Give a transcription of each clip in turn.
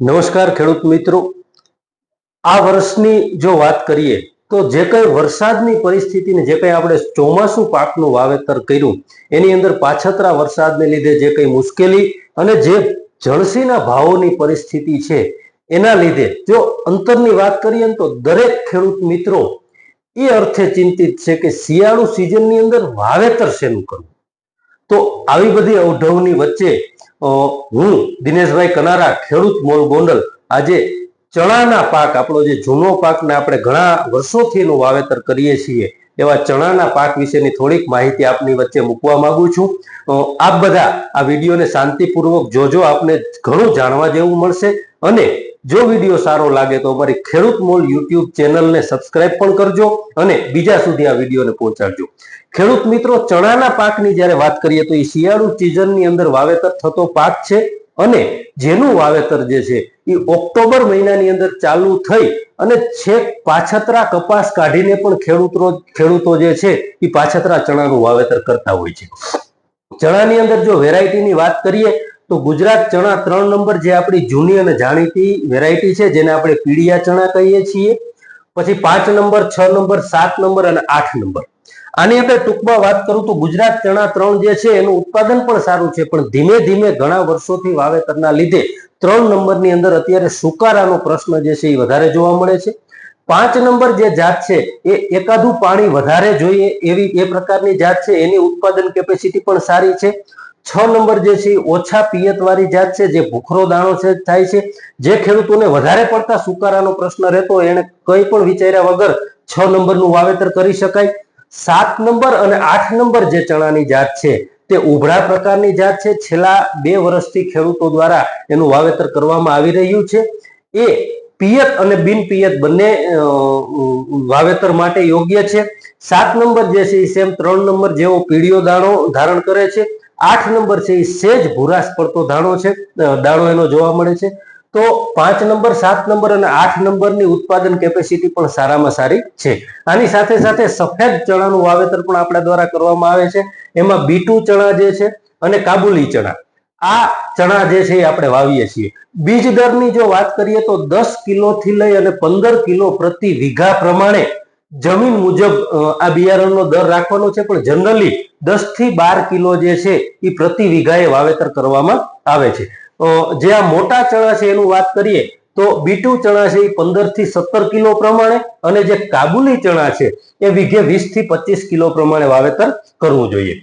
નમસ્કાર ખેડૂત મિત્રો. આ વર્ષની જો વાત કરીએ, તો જે કઈ વરસાદની પરિસ્થિતિને, જે કઈ આપણે ચોમાસું પાકનું વાવેતર કર્યું, એની અંદર પાછતરા વરસાદને લીધે જે કઈ મુશ્કેલી અને જે જળસીના ભાવોની પરિસ્થિતિ છે, એના લીધે જો અંતરની વાત કરીએ તો દરેક ખેડૂત મિત્રો એ અર્થે ચિંતિત છે કે શિયાળુ સિઝનની અંદર વાવેતર શેનું કરવું? તો આવી બધી અવઢવની વચ્ચે હું દિનેશભાઈ કનારા ખેડૂત મોલ ગોંડલ આજે ચણાના પાક, આપણો જે જૂનો પાકને આપણે ઘણા વર્ષોથી એનું વાવેતર કરીએ છીએ, એવા ચણાના પાક વિશેની થોડીક માહિતી આપની વચ્ચે મૂકવા માંગુ છું. આપ બધા આ વિડીયોને શાંતિપૂર્વક જોજો, આપને ઘણું જાણવા જેવું મળશે અને જો વીડિયો સારો લાગે તો અમારી ખેડૂત મોલ યુટ્યુબ ચેનલને સબસ્ક્રાઇબ પણ કરજો અને બીજા સુધી આ વિડીયોને પહોંચાડજો. ખેડૂત મિત્રો, ચણાના પાકની જ્યારે વાત કરીએ તો એ શિયાળુ સિઝનની અંદર વાવેતર થતો પાક છે અને જેનું વાવેતર જે છે એ ઓક્ટોબર મહિનાની અંદર ચાલુ થઈ અને છેક પાછતરા કપાસ કાઢીને પણ ખેડૂતો ખેડૂતો જે છે એ પાછતરા ચણાનું વાવેતર કરતા હોય છે. ચણાની અંદર જો વેરાયટીની વાત કરીએ તો ગુજરાત ચણા ત્રણ નંબર જે આપણી જૂની અને જાણીતી વેરાયટી છે, જેને આપણે પીડિયા ચણા કહીએ છીએ. પછી પાંચ નંબર, છ નંબર, સાત નંબર અને આઠ નંબર. આની આપણે ટૂંકમાં વાત કરું તો ગુજરાત ચણા ત્રણ જે છે, એનું ઉત્પાદન પણ સારું છે, પણ ધીમે ધીમે ઘણા વર્ષોથી વાવેતરના લીધે ત્રણ નંબરની અંદર અત્યારે સુકારાનો પ્રશ્ન જે છે, એ વધારે જોવા મળે છે. પાંચ નંબર જે જાત છે, એ એકાદું પાણી વધારે જોઈએ એવી એ પ્રકારની જાત છે, એની ઉત્પાદન કેપેસિટી પણ સારી છે. છ નંબર જે છે ઓછા પિયત વાળી જાત છે, જે ભૂખરો દાણો છે, થાય છે, જે ખેડૂતોને વધારે પડતા સુકારાનો પ્રશ્ન રહેતો એને કંઈ પણ વિચાર્યા વગર છ નંબરનું વાવેતર કરી શકાય. સાત નંબર અને આઠ નંબર જે ચણાની જાત છે, તે ઉભરા પ્રકારની જાત છે. છેલ્લા બે વર્ષથી ખેડૂતો દ્વારા એનું વાવેતર કરવામાં આવી રહ્યું છે. એ પિયત અને બિન પિયત બંને વાવેતર માટે યોગ્ય છે. સાત નંબર જે છે સેમ ત્રણ નંબર જેવો પીળિયો દાણો ધારણ કરે છે. આઠ નંબર છે એ સેજ ભૂરાશ પડતો દાણો છે દાણો એનો જોવા મળે છે. તો પાંચ નંબર, સાત નંબર અને આઠ નંબરની ઉત્પાદન કેપેસિટી પણ સારામાં સારી છે. આની સાથે સાથે સફેદ ચણાનું વાવેતર પણ આપણા દ્વારા કરવામાં આવે છે. એમાં બીટુ ચણા જે છે અને કાબુલી ચણા. આ ચણા જે છે એ આપણે વાવીએ છીએ. બીજ દરની જો વાત કરીએ તો દસ કિલોથી લઈ અને પંદર કિલો પ્રતિ વીઘા પ્રમાણે જમીન મુજબ આ બિયારણનો દર રાખવાનો છે, પણ જનરલી દસથી બાર કિલો જે છે એ પ્રતિ વીઘાએ વાવેતર કરવામાં આવે છે. જે આ મોટા ચણા છે, એનું વાત કરીએ, તો બીટુ ચણા છે એ પંદરથી સત્તર કિલો પ્રમાણે, અને જે કાબુલી ચણા છે, એ વીઘે વીસથી પચીસ કિલો પ્રમાણે વાવેતર કરવું જોઈએ.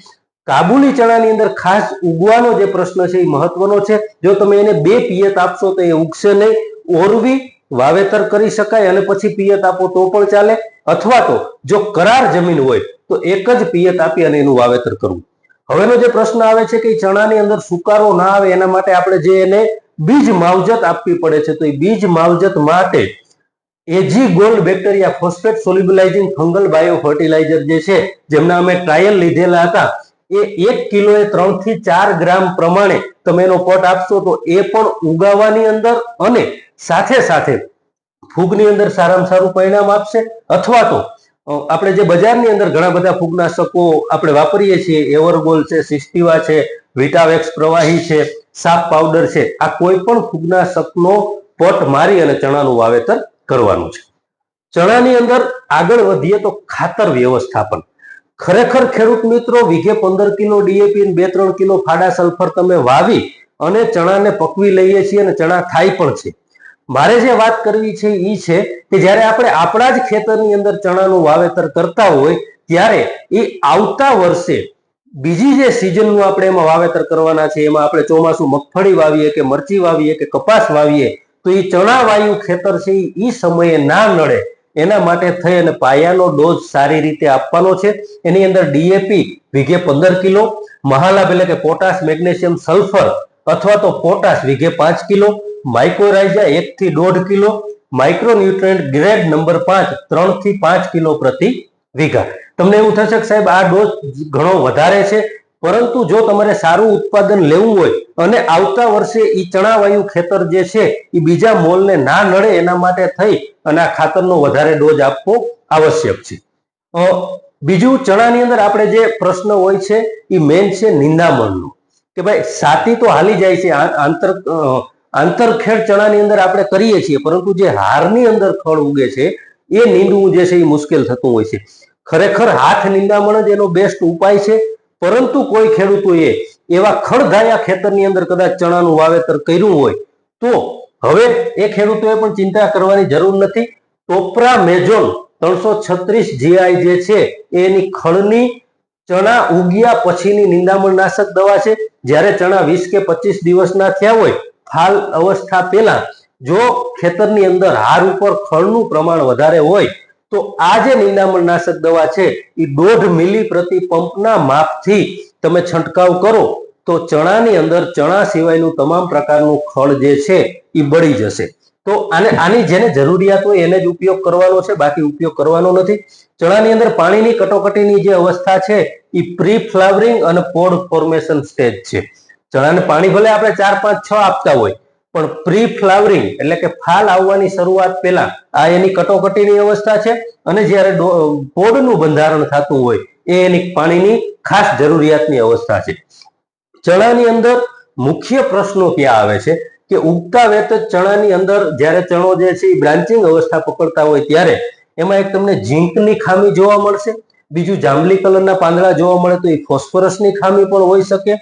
કાબુલી ચણાની અંદર ખાસ ઉગવાનો જે પ્રશ્ન છે એ મહત્વનો છે. જો તમે એને બે પિયત આપશો, તો એ ઉગશે નહીં. ઓરવી વાવેતર કરી શકાય અને પછી પિયત આપો તો પણ ચાલે. અથવા તો જો કરાર જમીન હોય તો એક જ પિયત આપી અને એનું વાવેતર કરવું. હવેનો જે પ્રશ્ન આવે છે કે ચણાની અંદર સુકારો ના આવે એના માટે આપણે જે એને બીજ માવજત આપવી પડે છે, તો એ બીજ માવજત માટે AG gold bacteria phosphate solubilizing fungal bio fertilizer જે છે, જેમના અમે ટ્રાયલ લીધેલા હતા, એ એક કિલોએ ત્રણથી ચાર ગ્રામ પ્રમાણે તમે એનો પટ આપશો તો એ પણ ઉગાવાની અંદર અને સાથે સાથે ફૂગની અંદર સારામાં સારું પરિણામ આપશે. અથવા તો આપણે જે બજારની અંદર ઘણા બધા ફૂગનાશકો આપણે વાપરીએ છીએ એવરગોલ છે, સિસ્ટીવા છે, વિટાવેક્સ પ્રવાહી છે, સાપ પાવડર છે, આ કોઈ પણ ફૂગનાશકનો પટ મારી અને ચણાનું વાવેતર કરવાનું છે. ચણાની અંદર આગળ વધીએ તો ખાતર વ્યવસ્થાપન. ખરેખર ખેડૂત મિત્રો, વીઘે પંદર કિલો ડીએપી બે ત્રણ કિલો ફાડા સલ્ફર તમે વાવી અને ચણાને પકવી લઈએ છીએ અને ચણા થાય પણ છે. મારે જે વાત કરવી છે એ છે કે જ્યારે આપણે આપણા જ ખેતરની અંદર ચણાનું વાવેતર કરતા હોય, ત્યારે એ આવતા વર્ષે બીજી જે સિઝનનું આપણે એમાં વાવેતર કરવાના છે, એમાં આપણે ચોમાસું મગફળી વાવીએ કે મરચી વાવીએ કે કપાસ વાવીએ, તો એ ચણા વાયુ ખેતર છે એ સમયે ના નડે. એના માટે થઈ અને પાયાનો ડોઝ સારી રીતે આપવાનો છે. એની અંદર ડીએપી વીઘે પંદર કિલો, મહાલાભ એટલે કે પોટાશ મેગ્નેશિયમ સલ્ફર અથવા તો પોટાશ વીઘે પાંચ કિલો માઇક્રોરાઇઝા એક થી દોઢ કિલો માઇક્રોન્યુટ્રન્ટ ગ્રેડ નંબર પાંચ, ત્રણથી પાંચ કિલો પ્રતિ વીઘા. તમને એવું થશે કે સાહેબ આ ડોઝ ઘણો વધારે છે, પરંતુ જો તમારે સારું ઉત્પાદન લેવું હોય અને આવતા વર્ષે એ ચણાવાયુ ખેતર જે છે એ બીજા મોલને ના નડે એના માટે થઈ અને આ ખાતરનો વધારે ડોઝ આપવો આવશ્યક છે. બીજું ચણાની અંદર આપણે જે પ્રશ્ન હોય છે એ મેન છે નિંદામણનો. કે ભાઈ સાતી તો હાલી જાય છે આંતર આંતરખેડ ચણાની અંદર આપણે કરીએ છીએ, પરંતુ જે હારની અંદર ખળ ઉગે છે, એ નીંદવું જે છે એ મુશ્કેલ થતું હોય છે. ખરેખર હાથ નિંદામણ જ એનો બેસ્ટ ઉપાય છે, પરંતુ કોઈ ખેડૂતોએ એવા ખડધાયા ખેતરની અંદર કદાચ ચણાનું વાવેતર કર્યું હોય, તો હવે એ ખેડૂતોએ પણ ચિંતા કરવાની જરૂર નથી. ટોપરા મેજોલ ત્રણસો છત્રીસ જીઆઈ જે છે એની ખડની ચણા ઉગ્યા પછીની નિંદામણ નાશક દવા છે. જ્યારે ચણા વીસ કે પચીસ દિવસના થયા હોય હાલ અવસ્થા પહેલા જો ખેતરની અંદર હાર ઉપર ખળનું પ્રમાણ વધારે હોય, તો આ જે નિંદામણ નાશક દવા છે, એ દોઢ મિલી પ્રતિ પંપના માપથી તમે છંટકાવ કરો, તો ચણાની અંદર ચણા સિવાયનું તમામ પ્રકારનું ખળ જે છે, એ બળી જશે. તો આને, આની જેને જરૂરિયાત હોય એને જ ઉપયોગ કરવાનો છે, બાકી ઉપયોગ કરવાનો નથી. ચણાની અંદર પાણીની કટોકટીની જે અવસ્થા છે, એ પ્રી ફ્લાવરિંગ અને પોડ ફોર્મેશન સ્ટેજ છે. ચણાને પાણી ભલે આપણે ચાર, પાંચ, છ આપતા હોય, પણ પ્રી ફ્લાવરિંગ એટલે કે ફાલ આવવાની શરૂઆત પહેલા આ એની કટોકટીની અવસ્થા છે અને જ્યારે પોડનું બંધારણ થતું હોય, એ એની પાણીની ખાસ જરૂરિયાતની અવસ્થા છે. ચણાની અંદર મુખ્ય પ્રશ્નો ક્યાં આવે છે કે ઉગતા વેત ચણાની અંદર જ્યારે ચણો જે છે એ બ્રાન્ચિંગ અવસ્થા પકડતા હોય ત્યારે એમાં એક તમને ઝીંકની ખામી જોવા મળશે, બીજું જાંબલી કલરના પાંદડા જોવા મળે તો એ ફોસ્ફરસની ખામી પણ હોઈ શકે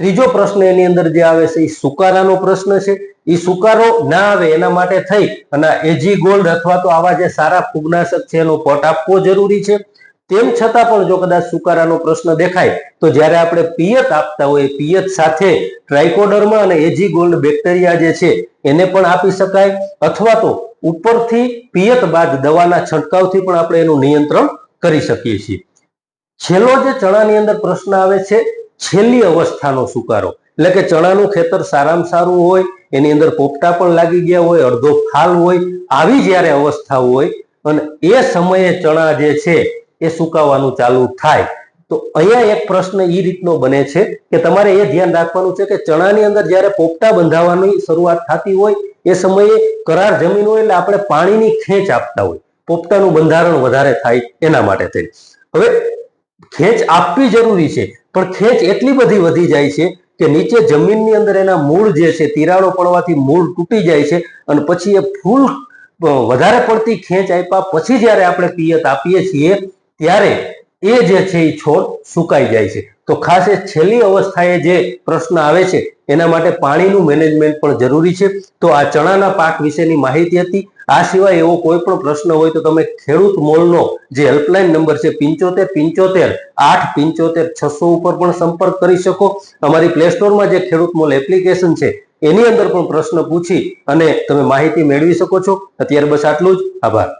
ત્રીજો પ્રશ્ન એની અંદર જે આવે છે એ સુકારાનો પ્રશ્ન છે. એ સુકારો ના આવે એના માટે થઈ અને એજી ગોલ્ડ અથવા તો આવા જે સારા ફૂગનાશક છે, એનો પટ આપવો જરૂરી છે. તેમ છતાં પણ જો કદાચ સુકારાનો પ્રશ્ન દેખાય, તો જ્યારે આપણે પિયત આપતા હોય પિયત સાથે ટ્રાઇકોડર્મા અને એજી ગોલ્ડ બેક્ટેરિયા જે છે, એને પણ આપી શકાય. અથવા તો ઉપરથી પિયત બાદ દવાના છંટકાવથી પણ આપણે એનું નિયંત્રણ કરી શકીએ છીએ. છેલ્લો જે ચણાની અંદર પ્રશ્ન આવે છે છેલ્લી અવસ્થાનો સુકારો. એટલે કે ચણાનું ખેતર સારામાં સારું હોય, એની અંદર પોપટા પણ લાગી ગયા હોય, અડધો ફાલ હોય, આવી જ્યારે અવસ્થા હોય, અને એ સમયે ચણા જે છે, એ સુકાવાનું ચાલુ થાય. તો અહીંયા એક પ્રશ્ન એ રીતનો બને છે કે તમારે એ ધ્યાન રાખવાનું છે કે ચણાની અંદર જ્યારે પોપટા બંધાવવાની શરૂઆત થતી હોય, એ સમયે કરાર જમીન હોય એટલે આપણે પાણીની ખેંચ આપતા હોય. પોપટાનું બંધારણ વધારે થાય એના માટે થઈ હવે ખેંચ આપવી જરૂરી છે. પણ ખેંચ એટલી બધી વધી જાય છે કે નીચે જમીનની અંદર એના મૂળ જે છે, તિરાડો પડવાથી મૂળ તૂટી જાય છે અને પછી એ ફૂલ વધારે પડતી ખેંચ આપ્યા પછી જ્યારે આપણે પિયત આપીએ છીએ, ત્યારે એ જે છે એ છોડ સુકાઈ જાય છે. તો ખાસ એ છેલ્લી અવસ્થાએ જે પ્રશ્ન આવે છે, એના માટે પાણીનું મેનેજમેન્ટ પણ જરૂરી છે. તો આ ચણાના પાક વિશેની માહિતી હતી. આ સિવાય એવો કોઈ પણ પ્રશ્ન હોય તો તમે ખેડૂત મોલનો જે હેલ્પલાઇન નંબર છે પિંચોતેર પિંચોતેર આઠ પિંચોતેર છસો ઉપર પણ સંપર્ક કરી શકો. અમારી પ્લે સ્ટોરમાં જે ખેડૂત મોલ એપ્લિકેશન છે, એની અંદર પણ પ્રશ્ન પૂછી અને તમે માહિતી મેળવી શકો છો. અત્યારે બસ આટલું જ. આભાર.